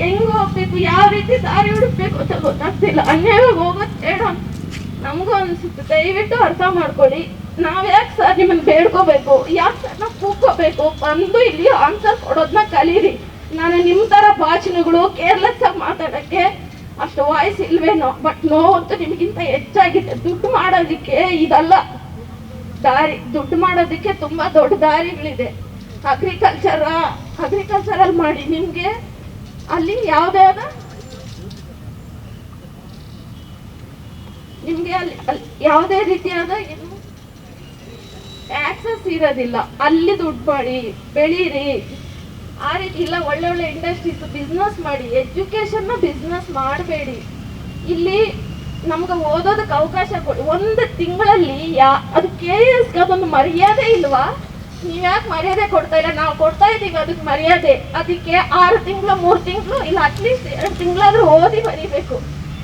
ಹೆಂಗ್ ಹೋಗ್ಬೇಕು, ಯಾವ ರೀತಿ ದಾರಿ ಹುಡುಕ್ಬೇಕು ಅಂತ ಗೊತ್ತಾಗ್ತಿಲ್ಲ. ಅನ್ಯಾಯವಾಗಿ ಹೋಗೋದು ಬೇಡ. ನಮಗೂ ಅನ್ಸುತ್ತೆ. ದಯವಿಟ್ಟು ಅರ್ಥ ಮಾಡ್ಕೊಳ್ಳಿ. ನಾವ್ ಯಾಕೆ ಸರ್ ನಿಮ್ಮನ್ನ ಬೇಡ್ಕೋಬೇಕು? ಯಾಕೆ ಸರ್ ನಾವು ಕೂಕೋಬೇಕು ಬಂದು ಇಲ್ಲಿ ಆನ್ಸರ್ ಕೊಡೋದನ್ನ ಕಲೀರಿ. ನಾನು ನಿಮ್ಮ ತರ ಭಾಷಣಗಳು ಕೇರ್ಲೆಸ್ ಆಗಿ ಮಾತಾಡಕ್ಕೆ ಅಷ್ಟು ವಾಯ್ಸ್ ಇಲ್ವೇನೋ ಬಟ್ ನೋವಂತೂ ನಿಮಗಿಂತ ಹೆಚ್ಚಾಗಿದೆ. ದುಡ್ಡು ಮಾಡೋದಕ್ಕೆ ಇದಲ್ಲ. ದಾರಿ, ದುಡ್ಡು ಮಾಡೋದಕ್ಕೆ ತುಂಬಾ ದೊಡ್ಡ ದಾರಿಗಳಿದೆ. ಅಗ್ರಿಕಲ್ಚರ್ ಅಗ್ರಿಕಲ್ಚರಲ್ಲಿ ಮಾಡಿ ನಿಮ್ಗೆ ಅಲ್ಲಿ ಯಾವ್ದಾದ ನಿಮ್ಗೆ ಅಲ್ಲಿ ಯಾವುದೇ ರೀತಿಯಾದ ಏನು ಆಕ್ಸಸ್ ಇರೋದಿಲ್ಲ. ಅಲ್ಲಿ ದುಡ್ಡು ಮಾಡಿ, ಬೆಳೀರಿ. ಆ ರೀತಿ ಇಲ್ಲ, ಒಳ್ಳೆ ಒಳ್ಳೆ ಇಂಡಸ್ಟ್ರೀಸ್ ಬಿಸ್ನೆಸ್ ಮಾಡಿ ಎಜುಕೇಶನ್ ಬಿಸ್ನೆಸ್ ಮಾಡಬೇಡಿ. ಇಲ್ಲಿ ನಮ್ಗೆ ಓದೋದಕ್ಕೆ ಅವಕಾಶ ಕೊಡಿ, ಒಂದು ತಿಂಗಳಲ್ಲಿ ಯಾ, ಅದು ಕೆ ಎಸ್ಗೆ ಅದೊಂದು ಮರ್ಯಾದೆ ಇಲ್ವಾ? ನೀವ್ ಯಾಕೆ ಮರ್ಯಾದೆ ಕೊಡ್ತಾ ಇಲ್ಲ? ನಾವು ಕೊಡ್ತಾ ಇದೀವಿ ಅದಕ್ಕೆ ಮರ್ಯಾದೆ. ಅದಕ್ಕೆ ಆರು ತಿಂಗಳು, ಮೂರು ತಿಂಗಳು, ಇಲ್ಲ ಅಟ್ಲೀಸ್ಟ್ ಎರಡು ತಿಂಗಳಾದ್ರೂ ಓದಿ ಬರೀಬೇಕು.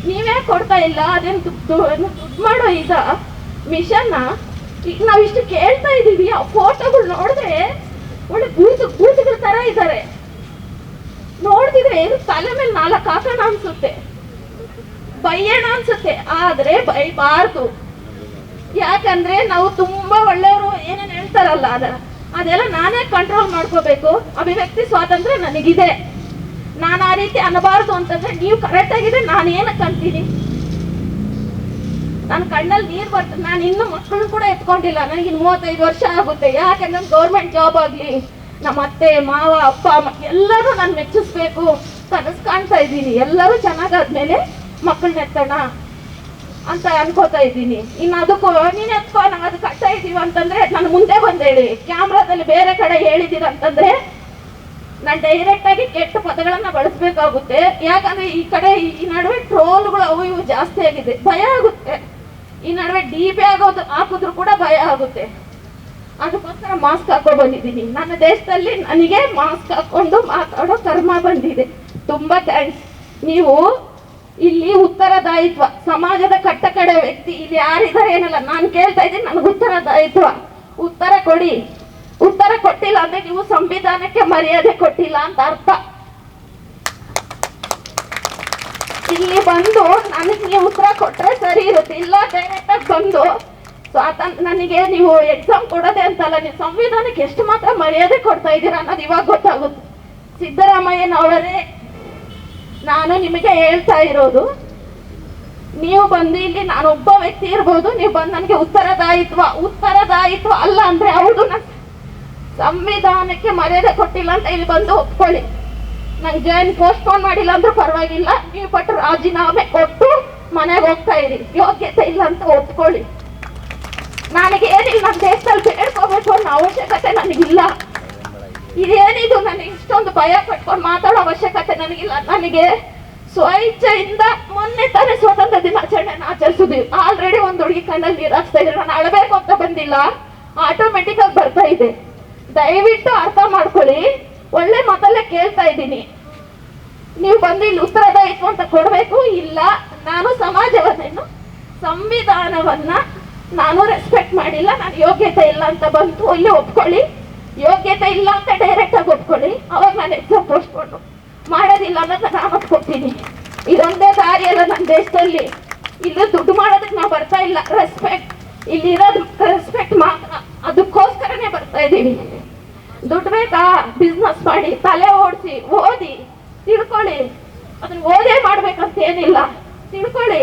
ನೀವ್ಯಾಕೆ ಕೊಡ್ತಾ ಇಲ್ಲ? ಅದೇನು ದುಡ್ಡು ಮಾಡೋ ಇದ ಮಿಷನ್ನ? ಈಗ ನಾವು ಇಷ್ಟು ಕೇಳ್ತಾ ಇದ್ದೀವಿ, ಆ ಫೋಟೋಗಳು ನೋಡಿದ್ರೆ ಒಳ್ಳೆ ಬೂತು ಬೂತುಗಳ ತರ ಇದ್ದಾರೆ ನೋಡ್ತಿದ್ರೆ ಏನು ತಲೆ ಮೇಲೆ ನಾಲ್ಕು ಹಾಕೋಣ ಅನ್ಸುತ್ತೆ. ಬೈಯೋಣ ಅನ್ಸುತ್ತೆ. ಆದ್ರೆ ಬೈಬಾರ್ದು. ಯಾಕಂದ್ರೆ ನಾವು ತುಂಬಾ ಒಳ್ಳೆಯವರು ಏನೇನು ಹೇಳ್ತಾರಲ್ಲ ಅದರ ಅದೆಲ್ಲ ನಾನೇ ಕಂಟ್ರೋಲ್ ಮಾಡ್ಕೋಬೇಕು. ಅಭಿವ್ಯಕ್ತಿ ಸ್ವಾತಂತ್ರ್ಯ ನನಗಿದೆ. ನಾನು ಆ ರೀತಿ ಅನ್ನಬಾರದು ಅಂತಂದ್ರೆ ನೀವು ಕರೆಕ್ಟ್ ಆಗಿದೆ ನಾನು ಏನಕ್ಕೆ ಅಂತೀನಿ? ನನ್ನ ಕಣ್ಣಲ್ಲಿ ನೀರು ಬರ್ತದೆ ನಾನು ಇನ್ನೂ ಮಕ್ಕಳು ಕೂಡ ಎತ್ಕೊಂಡಿಲ್ಲ. ನನಗೆ ಮೂವತ್ತೈದು ವರ್ಷ ಆಗುತ್ತೆ. ಯಾಕಂದ್ರೆ ಗೌರ್ಮೆಂಟ್ ಜಾಬ್ ಆಗಲಿ, ನಮ್ಮ ಅತ್ತೆ, ಮಾವ, ಅಪ್ಪ, ಅಮ್ಮ ಎಲ್ಲರೂ ನಾನು ಮೆಚ್ಚಿಸ್ಬೇಕು. ಕನಸು ಕಾಣ್ತಾ ಇದ್ದೀನಿ. ಎಲ್ಲರೂ ಚೆನ್ನಾಗಾದ್ಮೇಲೆ ಮಕ್ಕಳನ್ನ ಎತ್ತೋಣ. ಅಂತ ಅನ್ಕೋತಾ ಇದ್ದೀನಿ. ಇನ್ನು ಅದಕ್ಕೂ ನೀನು ಎತ್ಕೋ ನಂಗೆ ಅದು ಕಟ್ತಾ ಇದೀವಿ ಅಂತಂದ್ರೆ ನಾನು ಮುಂದೆ ಬಂದು ಹೇಳಿ ಕ್ಯಾಮ್ರಾದಲ್ಲಿ ಬೇರೆ ಕಡೆ ಹೇಳಿದೀರ ಅಂತಂದ್ರೆ ನಾನು ಡೈರೆಕ್ಟ್ ಆಗಿ ಕೆಟ್ಟ ಪದಗಳನ್ನ ಬಳಸಬೇಕಾಗುತ್ತೆ. ಯಾಕಂದ್ರೆ ಈ ಕಡೆ ಈ ನಡುವೆ ಟ್ರೋಲ್ಗಳು ಅವು ಇವು ಜಾಸ್ತಿ ಆಗಿದೆ. ಭಯ ಆಗುತ್ತೆ. ಈ ನಡುವೆ ಡಿ ಬಿ ಆಗೋದು ಹಾಕಿದ್ರು ಕೂಡ ಭಯ ಆಗುತ್ತೆ. ಅದಕ್ಕೋಸ್ಕರ ಮಾಸ್ಕ್ ಹಾಕೊಂಡು ಬಂದಿದ್ದೀನಿ. ನನ್ನ ದೇಶದಲ್ಲಿ ನನಗೆ ಮಾಸ್ಕ್ ಹಾಕೊಂಡು ಮಾತಾಡೋ ಕರ್ಮ ಬಂದಿದೆ. ತುಂಬಾ ಥ್ಯಾಂಕ್ಸ್ ನೀವು ಇಲ್ಲಿ ಉತ್ತರದಾಯಿತ್ವ. ಸಮಾಜದ ಕಟ್ಟ ಕಡೆ ವ್ಯಕ್ತಿ ಇಲ್ಲಿ ಯಾರಿದ್ದಾರೆ ಏನಲ್ಲ ನಾನು ಕೇಳ್ತಾ ಇದ್ದೀನಿ, ನನಗೆ ಉತ್ತರದಾಯಿತ್ವ. ಉತ್ತರ ಕೊಡಿ. ಉತ್ತರ ಕೊಟ್ಟಿಲ್ಲ ಅಂದ್ರೆ ನೀವು ಸಂವಿಧಾನಕ್ಕೆ ಮರ್ಯಾದೆ ಕೊಟ್ಟಿಲ್ಲ ಅಂತ ಅರ್ಥ. ಇಲ್ಲಿ ಬಂದು ನನಗೆ ನೀವು ಉತ್ತರ ಕೊಟ್ರೆ ಸರಿ ಇರುತ್ತೆ. ಇಲ್ಲ ಡೈರೆಕ್ಟ್ ಆಗಿ ಬಂದು ಸ್ವಾತಂತ್ರ್ಯ ನನಗೆ ನೀವು ಎಕ್ಸಾಮ್ ಕೊಡೋದೆ ಅಂತಲ್ಲ, ನೀವು ಸಂವಿಧಾನಕ್ಕೆ ಎಷ್ಟು ಮಾತ್ರ ಮರ್ಯಾದೆ ಕೊಡ್ತಾ ಇದ್ದೀರಾ ಅನ್ನೋದು ಇವಾಗ ಗೊತ್ತಾಗುತ್ತೆ. ಸಿದ್ದರಾಮಯ್ಯನವರೇ ನಾನು ನಿಮಗೆ ಹೇಳ್ತಾ ಇರೋದು, ನೀವು ಬಂದು ಇಲ್ಲಿ ನಾನು ಒಬ್ಬ ವ್ಯಕ್ತಿ ಇರ್ಬೋದು, ನೀವು ಬಂದು ನನಗೆ ಉತ್ತರದಾಯಿತ್ವ ಉತ್ತರದಾಯಿತ್ವ ಅಲ್ಲ ಅಂದ್ರೆ ಹೌದು ನನ್ ಸಂವಿಧಾನಕ್ಕೆ ಮರ್ಯಾದೆ ಕೊಟ್ಟಿಲ್ಲ ಅಂತ ಇಲ್ಲಿ ಬಂದು ಒಪ್ಕೊಳ್ಳಿ. ನಂಗೆ ಜೈನ್ ಪೋಸ್ಟ್ಪೋನ್ ಮಾಡಿಲ್ಲ ಅಂದ್ರೂ ಪರವಾಗಿಲ್ಲ, ನೀವು ಪಟ್ಟು ರಾಜೀನಾಮೆ ಕೊಟ್ಟು ಮನೆಗೆ ಹೋಗ್ತಾ ಇರಿ. ಯೋಗ್ಯತೆ ಇಲ್ಲ ಅಂತ ಒಪ್ಕೊಳ್ಳಿ. ನನಗೆ ಏನಿಲ್ಲ ನಮ್ಮ ದೇಶದಲ್ಲಿ ಬೇಡ್ಕೋಬೇಕು ಅನ್ನೋ ಅವಶ್ಯಕತೆ ನನಗಿಲ್ಲ. ಇದೇನಿದು ನನಗೆ ಇಷ್ಟೊಂದು ಭಯ ಪಟ್ಕೊಂಡು ಮಾತಾಡೋ ಅವಶ್ಯಕತೆ ನನಗಿಲ್ಲ. ನನಗೆ ಸ್ವಇಚ್ಛೆಯಿಂದ ಮೊನ್ನೆ ತಾನೇ ಸ್ವಾತಂತ್ರ್ಯ ದಿನಾಚರಣೆಯನ್ನು ಆಚರಿಸಿದ್ವಿ. ಆಲ್ರೆಡಿ ಒಂದು ಹುಡುಗಿ ಕಣ್ಣಲ್ಲಿ ನೀರು ಇದ್ರೆ ನಾನು ಅಳಬೇಕು ಅಂತ ಬಂದಿಲ್ಲ. ಆಟೋಮೆಟಿಕ್ ಆಗಿ ಬರ್ತಾ ಇದೆ. ದಯವಿಟ್ಟು ಅರ್ಥ ಮಾಡ್ಕೊಳ್ಳಿ. ಒಳ್ಳೆ ಮೊದಲೇ ಕೇಳ್ತಾ ಇದ್ದೀನಿ. ನೀವು ಬಂದು ಇಲ್ಲಿ ಉತ್ತರದಾಯಿತು ಅಂತ ಕೊಡಬೇಕು? ಇಲ್ಲ. ನಾನು ಸಮಾಜವನ್ನೇನು? ಸಂವಿಧಾನವನ್ನ ನಾನು ರೆಸ್ಪೆಕ್ಟ್ ಮಾಡಿಲ್ಲ, ನಾನು ಯೋಗ್ಯತೆ ಇಲ್ಲ ಅಂತ ಬಂತು ಇಲ್ಲಿ ಒಪ್ಕೊಳ್ಳಿ. ಯೋಗ್ಯತೆ ಇಲ್ಲ ಅಂತ ಡೈರೆಕ್ಟ್ ಆಗಿ ಒಪ್ಕೊಳ್ಳಿ. ಅವಾಗ ನಾನು ಎಕ್ಸಾಮ್ ಪೋಸ್ಟ್ಕೊಂಡು ಮಾಡೋದಿಲ್ಲ ಅನ್ನೋದನ್ನ ನಾನು ಒಪ್ಕೊತೀನಿ. ಇದೊಂದೇ ದಾರಿ ಅಲ್ಲ ನಮ್ಮ ದೇಶದಲ್ಲಿ. ಇಲ್ಲ ದುಡ್ಡು ಮಾಡೋದಕ್ಕೆ ನಾವು ಬರ್ತಾ ಇಲ್ಲ. ರೆಸ್ಪೆಕ್ಟ್ ಇಲ್ಲಿ ರೆಸ್ಪೆಕ್ಟ್ ಮಾತ್ರ. ಅದಕ್ಕೋಸ್ಕರನೇ ಬರ್ತಾ ಇದ್ದೀವಿ ದುಡ್ಡು ಬೇಕಾ? ಬಿಸ್ನೆಸ್ ಮಾಡಿ, ತಲೆ ಓಡಿಸಿ, ಓದಿ, ತಿಳ್ಕೊಳ್ಳಿ. ಅದನ್ನ ಓದೇ ಮಾಡ್ಬೇಕಂತ ಏನಿಲ್ಲ. ತಿಳ್ಕೊಳ್ಳಿ.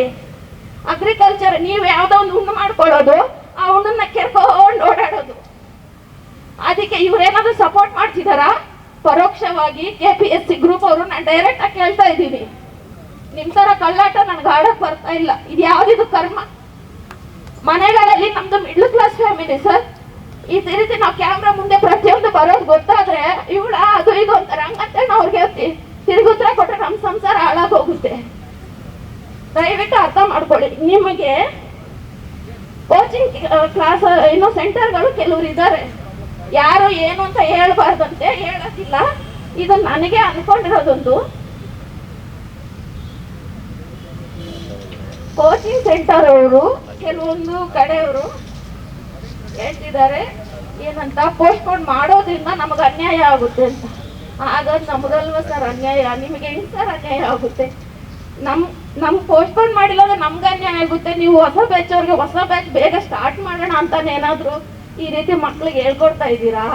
ಅಗ್ರಿಕಲ್ಚರ್ ನೀವು ಯಾವ್ದೋ ಒಂದು ಹುಣ್ಣು ಮಾಡ್ಕೊಳ್ಳೋದು, ಆ ಹುಣ್ಣನ್ನ ಕೆರ್ಕೊಂಡು ಓಡಾಡೋದು. ಅದಕ್ಕೆ ಇವ್ರೇನಾದ್ರೂ ಸಪೋರ್ಟ್ ಮಾಡ್ತಿದಾರಾ? ಪರೋಕ್ಷವಾಗಿ K P S C group ಅವರು ನಾನು ಡೈರೆಕ್ಟ್ ಆಗಿ ಕೇಳ್ತಾ ಇದ್ದೀನಿ. ನಿಮ್ ತರ ಕಳ್ಳಾಟ ನನ್ಗೆ ಆಡಕ್ ಬರ್ತಾ ಇಲ್ಲ. ಇದು ಯಾವ್ದಿದು ಕರ್ಮ? ಮನೆಗಳಲ್ಲಿ ನಮ್ದು ಮಿಡ್ಲ್ ಕ್ಲಾಸ್ ಫ್ಯಾಮಿಲಿ ಸರ್ ಈ ರೀತಿ ನಾವು ಕ್ಯಾಮ್ರಾ ಮುಂದೆ ಪ್ರತಿಯೊಂದು ಬರೋದು ಗೊತ್ತಾದ್ರೆ ಇವಳ ಅದು ಇದು ಅಂತಾರೆ ಹಂಗಂತ ನಾವು ಅವ್ರಿಗೆ ಹೇಳ್ತೀವಿ. ತಿರುಗುತ್ತರ ಕೊಟ್ರೆ ನಮ್ಮ ಸಂಸಾರ ಹಾಳಾಗೋಗುತ್ತೆ. ದಯವಿಟ್ಟು ಅರ್ಥ ಮಾಡ್ಕೊಳ್ಳಿ. ನಿಮಗೆ ಕೋಚಿಂಗ್ ಕ್ಲಾಸ್ ಏನೋ ಸೆಂಟರ್ಗಳು ಕೆಲವರು ಇದ್ದಾರೆ ಯಾರು ಏನು ಅಂತ ಹೇಳ್ಬಾರ್ದಂತೆ ಹೇಳೋದಿಲ್ಲ. ಇದು ನನಗೆ ಅನ್ಕೊಂಡಿರೋದೊಂದು. ಕೋಚಿಂಗ್ ಸೆಂಟರ್ ಅವರು, ಕೆಲವೊಂದು ಕಡೆಯವರು ಹೇಳ್ತಿದ್ದಾರೆ, ಏನಂತ ಪೋಸ್ಟ್ಪೋನ್ ಮಾಡೋದ್ರಿಂದ ನಮಗೆ ಅನ್ಯಾಯ ಆಗುತ್ತೆ ಅಂತ. ಆಗ ನಮಗಲ್ವ ಸರ್ ಅನ್ಯಾಯ? ನಿಮಗೆ ಹೆಂಗ್ ಸರ್ ಅನ್ಯಾಯ ಆಗುತ್ತೆ? ನಮ್ ನಮ್ ಪೋಸ್ಟ್ಪೋನ್ ಮಾಡಿಲ್ಲ ಅಂದ್ರೆ ನಮ್ಗೆ ಅನ್ಯಾಯ ಆಗುತ್ತೆ. ನೀವು ಹೊಸ ಬ್ಯಾಚ್ ಅವ್ರಿಗೆ ಹೊಸ ಬ್ಯಾಚ್ ಬೇಗ ಸ್ಟಾರ್ಟ್ ಮಾಡೋಣ ಅಂತಾನೆ ಏನಾದ್ರು ಈ ರೀತಿ ಮಕ್ಳಿಗೆ ಹೇಳ್ಕೊಡ್ತಾ ಇದ್ದೀರಾ?